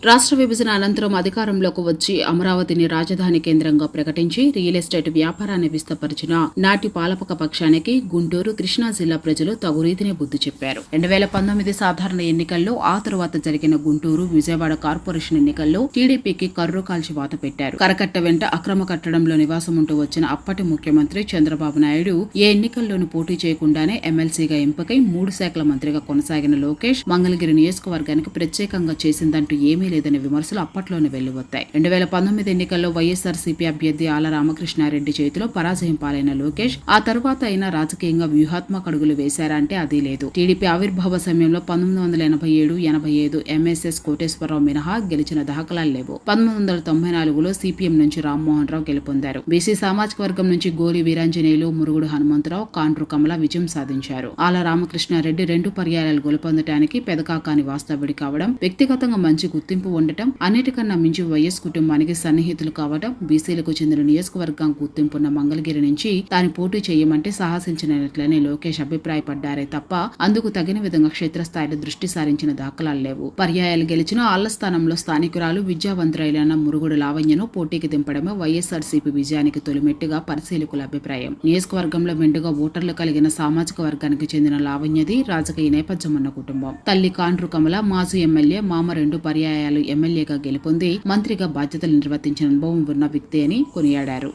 రాష్ట్ర విభజన అనంతరం అధికారంలోకి వచ్చి అమరావతిని రాజధాని కేంద్రంగా ప్రకటించి రియల్ ఎస్టేట్ వ్యాపారాన్ని విస్తపరిచిన నాటి పాలపక పక్షానికి గుంటూరు కృష్ణా జిల్లా ప్రజలు తగు రీతిని బుద్ధి చెప్పారు. రెండు వేల పంతొమ్మిది సాధారణ ఎన్నికల్లో ఆ తరువాత జరిగిన గుంటూరు విజయవాడ కార్పొరేషన్ ఎన్నికల్లో టీడీపీకి కర్రు కాల్చి వాత పెట్టారు. కరకట్ట వెంట అక్రమ కట్టడంలో నివాసం ఉంటూ వచ్చిన అప్పటి ముఖ్యమంత్రి చంద్రబాబు నాయుడు ఏ ఎన్నికల్లోనూ పోటీ చేయకుండానే ఎమ్మెల్సీగా ఎంపికై మూడు శాఖల మంత్రిగా కొనసాగిన లోకేష్ మంగళగిరి నియోజకవర్గానికి ప్రత్యేకంగా చేసిందంటూ ఏమీ లేదనే విమర్శలు అప్పట్లోనే వెల్లువత్తాయి. రెండు వేల పంతొమ్మిది ఎన్నికల్లో వైఎస్ఆర్సీపీ అభ్యర్థి ఆల రామకృష్ణారెడ్డి చేతిలో పరాజయం పాలైన లోకేష్ ఆ తర్వాత అయినా రాజకీయంగా వ్యూహాత్మక అడుగులు వేశారా అంటే అది లేదు. టీడీపీ ఆవిర్భావ సమయంలో పంతొమ్మిది వందల ఎనభై ఏడు ఎనభై ఐదు ఎంఎస్ఎస్ కోటేశ్వరరావు మినహా గెలిచిన దాఖలాలు లేవు. పంతొమ్మిది వందల తొంభై నాలుగులో సిపిఎం నుంచి రామ్మోహన్ రావు గెలుపొందారు. బీసీ సామాజిక వర్గం నుంచి గోలి వీరాంజనేయులు మురుగుడు హనుమంతరావు కాండ్రు కమల విజయం సాధించారు. ఆల రామకృష్ణారెడ్డి రెండు పర్యాయాలు గెలుపొందటానికి పెదకాకాని వాస్తవుడి కావడం వ్యక్తిగతంగా మంచి గుర్తు గుర్తింపు ఉండటం అన్నిటికన్నా మించి వైఎస్ కుటుంబానికి సన్నిహితులు కావటం బీసీలకు చెందిన నియోజకవర్గం గుర్తింపున్న మంగళగిరి నుంచి తాను పోటీ చేయమంటే సాహసించినట్లని లోకేష్ అభిప్రాయపడ్డారే తప్ప అందుకు తగిన విధంగా క్షేత్రస్థాయిలో దృష్టి సారించిన దాఖలాలు లేవు. పర్యాయాలు గెలిచిన ఆళ్ళ స్థానంలో స్థానికురాలు విద్యావంతురైన మురుగుడు లావణ్యను పోటీకి దింపడమే వైఎస్ఆర్సీపీ విజయానికి తొలిమెట్టుగా పరిశీలకుల అభిప్రాయం. నియోజకవర్గంలో మెండుగా ఓటర్లు కలిగిన సామాజిక వర్గానికి చెందిన లావణ్యది రాజకీయ నేపథ్యం ఉన్న కుటుంబం. తల్లి కాండ్రు కమల మాజీ ఎమ్మెల్యే మామ రెండు పర్యాయ పర్యాయాలు ఎమ్మెల్యేగా గెలుపొంది మంత్రిగా బాధ్యతలు నిర్వర్తించిన అనుభవం ఉన్న వ్యక్తి అని కొనియాడారు.